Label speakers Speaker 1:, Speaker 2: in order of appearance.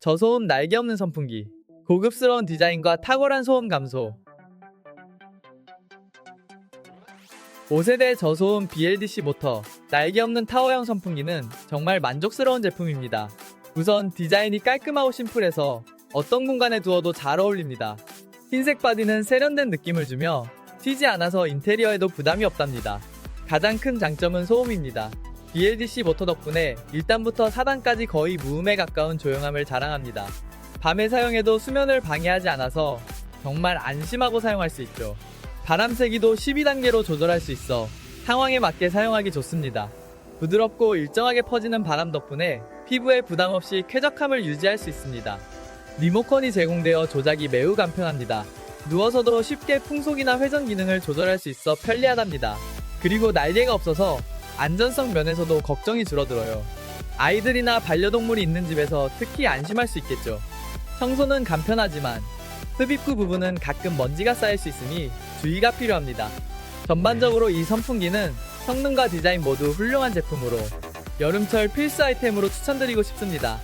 Speaker 1: 저소음 날개 없는 선풍기. 고급스러운 디자인과 탁월한 소음 감소. 5세대 저소음 BLDC 모터, 날개 없는 타워형 선풍기는 정말 만족스러운 제품입니다. 우선 디자인이 깔끔하고 심플해서 어떤 공간에 두어도 잘 어울립니다. 흰색 바디는 세련된 느낌을 주며 튀지 않아서 인테리어에도 부담이 없답니다. 가장 큰 장점은 소음입니다. BLDC 모터 덕분에 1단부터 4단까지 거의 무음에 가까운 조용함을 자랑합니다. 밤에 사용해도 수면을 방해하지 않아서 정말 안심하고 사용할 수 있죠. 바람 세기도 12단계로 조절할 수 있어 상황에 맞게 사용하기 좋습니다. 부드럽고 일정하게 퍼지는 바람 덕분에 피부에 부담 없이 쾌적함을 유지할 수 있습니다. 리모컨이 제공되어 조작이 매우 간편합니다. 누워서도 쉽게 풍속이나 회전 기능을 조절할 수 있어 편리하답니다. 그리고 날개가 없어서 안전성 면에서도 걱정이 줄어들어요. 아이들이나 반려동물이 있는 집에서 특히 안심할 수 있겠죠. 청소는 간편하지만 흡입구 부분은 가끔 먼지가 쌓일 수 있으니 주의가 필요합니다. 전반적으로 이 선풍기는 성능과 디자인 모두 훌륭한 제품으로 여름철 필수 아이템으로 추천드리고 싶습니다.